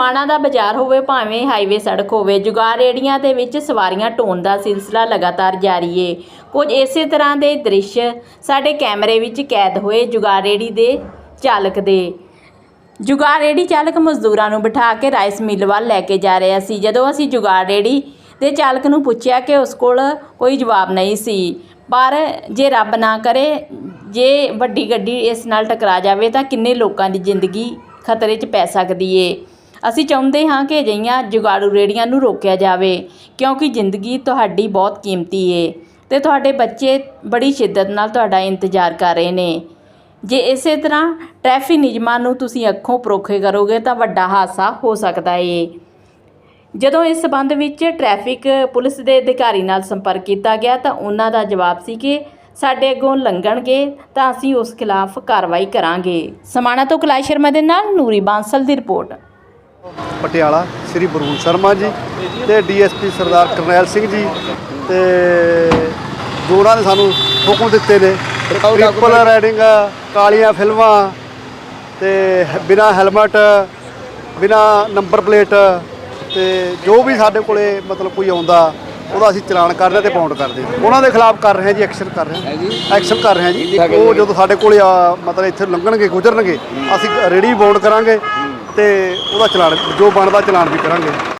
ਸਮਾਣਾ ਦਾ ਬਾਜ਼ਾਰ ਹੋਵੇ, ਭਾਵੇਂ ਹਾਈਵੇ ਸੜਕ ਹੋਵੇ, ਜੁਗਾਰ ਰੇੜੀਆਂ ਦੇ ਵਿੱਚ ਸਵਾਰੀਆਂ ਢੋਣ ਦਾ ਸਿਲਸਿਲਾ ਲਗਾਤਾਰ ਜਾਰੀ ਏ। ਕੁਝ ਇਸੇ ਤਰ੍ਹਾਂ ਦੇ ਦ੍ਰਿਸ਼ ਸਾਡੇ ਕੈਮਰੇ ਵਿੱਚ ਕੈਦ ਹੋਏ ਜੁਗਾਰ ਰੇੜੀ ਦੇ ਚਾਲਕ ਦੇ। ਜੁਗਾੜ ਰੇੜੀ ਚਾਲਕ ਮਜ਼ਦੂਰਾਂ ਨੂੰ ਬਿਠਾ ਕੇ ਰਾਈਸ ਮਿੱਲ ਵੱਲ ਲੈ ਕੇ ਜਾ ਰਿਹਾ ਸੀ। ਜਦੋਂ ਅਸੀਂ ਜੁਗਾੜ ਰੇੜੀ ਦੇ ਚਾਲਕ ਨੂੰ ਪੁੱਛਿਆ ਕਿ ਉਸ ਕੋਲ ਕੋਈ ਜਵਾਬ ਨਹੀਂ ਸੀ, ਪਰ ਜੇ ਰੱਬ ਨਾ ਕਰੇ, ਜੇ ਵੱਡੀ ਗੱਡੀ ਇਸ ਨਾਲ ਟਕਰਾ ਜਾਵੇ ਤਾਂ ਕਿੰਨੇ ਲੋਕਾਂ ਦੀ ਜ਼ਿੰਦਗੀ ਖਤਰੇ 'ਚ ਪੈ ਸਕਦੀ ਏ। ਅਸੀਂ ਚਾਹੁੰਦੇ ਹਾਂ ਕਿ ਅਜਿਹੀਆਂ ਜੁਗਾੜੂ ਰੇੜੀਆਂ ਨੂੰ ਰੋਕਿਆ ਜਾਵੇ, ਕਿਉਂਕਿ ਜ਼ਿੰਦਗੀ ਤੁਹਾਡੀ ਬਹੁਤ ਕੀਮਤੀ ਏ ਤੇ ਤੁਹਾਡੇ ਬੱਚੇ ਬੜੀ ਸ਼ਿੱਦਤ ਨਾਲ ਤੁਹਾਡਾ ਇੰਤਜ਼ਾਰ ਕਰ ਰਹੇ ਨੇ। ਜੇ ਇਸੇ ਤਰ੍ਹਾਂ ਟ੍ਰੈਫਿਕ ਨਿਯਮਾਂ ਨੂੰ ਤੁਸੀਂ ਅੱਖੋਂ ਪਰੋਖੇ ਕਰੋਗੇ ਤਾਂ ਵੱਡਾ ਹਾਦਸਾ ਹੋ ਸਕਦਾ ਏ। ਜਦੋਂ ਇਸ ਸਬੰਧ ਵਿੱਚ ਟ੍ਰੈਫਿਕ ਪੁਲਿਸ ਦੇ ਅਧਿਕਾਰੀ ਨਾਲ ਸੰਪਰਕ ਕੀਤਾ ਗਿਆ ਤਾਂ ਉਹਨਾਂ ਦਾ ਜਵਾਬ ਸੀ ਕਿ ਸਾਡੇ ਅੱਗੋਂ ਲੰਘਣਗੇ ਤਾਂ ਅਸੀਂ ਉਸ ਖਿਲਾਫ ਕਾਰਵਾਈ ਕਰਾਂਗੇ। ਸਮਾਣਾ ਤੋਂ ਕੈਲਾਸ਼ ਸ਼ਰਮਾ ਦੇ ਨਾਲ ਨੂਰੀ ਬਾਂਸਲ ਦੀ ਰਿਪੋਰਟ। ਪਟਿਆਲਾ ਸ੍ਰੀ ਬਰੂਨ ਸ਼ਰਮਾ ਜੀ ਤੇ ਡੀਐਸਪੀ ਸਰਦਾਰ ਕਰਨੈਲ ਸਿੰਘ ਜੀ ਤੇ ਜੋੜਾਂ ਨੇ ਸਾਨੂੰ ਹੁਕਮ ਦਿੱਤੇ ਨੇ। ਟ੍ਰਿਪਲ ਰਾਈਡਿੰਗ ਕਾਲੀਆਂ ਫਿਲਮਾਂ ਤੇ ਬਿਨਾ ਹੈਲਮਟ ਬਿਨਾ ਨੰਬਰ ਪਲੇਟ ਤੇ ਜੋ ਵੀ ਸਾਡੇ ਕੋਲੇ ਮਤਲਬ ਕੋਈ ਆਉਂਦਾ ਉਹਦਾ ਅਸੀਂ ਚਲਾਨ ਕਰ ਰਹੇ ਤੇ ਪਾਉਂਡ ਕਰਦੇ ਹਾਂ। ਉਹਨਾਂ ਦੇ ਖਿਲਾਫ ਕਰ ਰਹੇ ਹਾਂ ਜੀ ਐਕਸ਼ਨ ਕਰ ਰਹੇ ਹਾਂ। ਐਕਸ਼ਨ ਕਰ ਰਹੇ ਹਾਂ ਜੀ। ਉਹ ਜਦੋਂ ਸਾਡੇ ਕੋਲੇ ਮਤਲਬ ਇੱਥੇ ਲੰਘਣਗੇ ਗੁਜ਼ਰਨਗੇ ਅਸੀਂ ਰੇੜੀ ਬਾਉਂਡ ਕਰਾਂਗੇ। ਤੇ ਉਹਦਾ ਚਲਾਨ ਜੋ ਬਣਦਾ ਚਲਾਨ ਵੀ ਕਰਾਂਗੇ।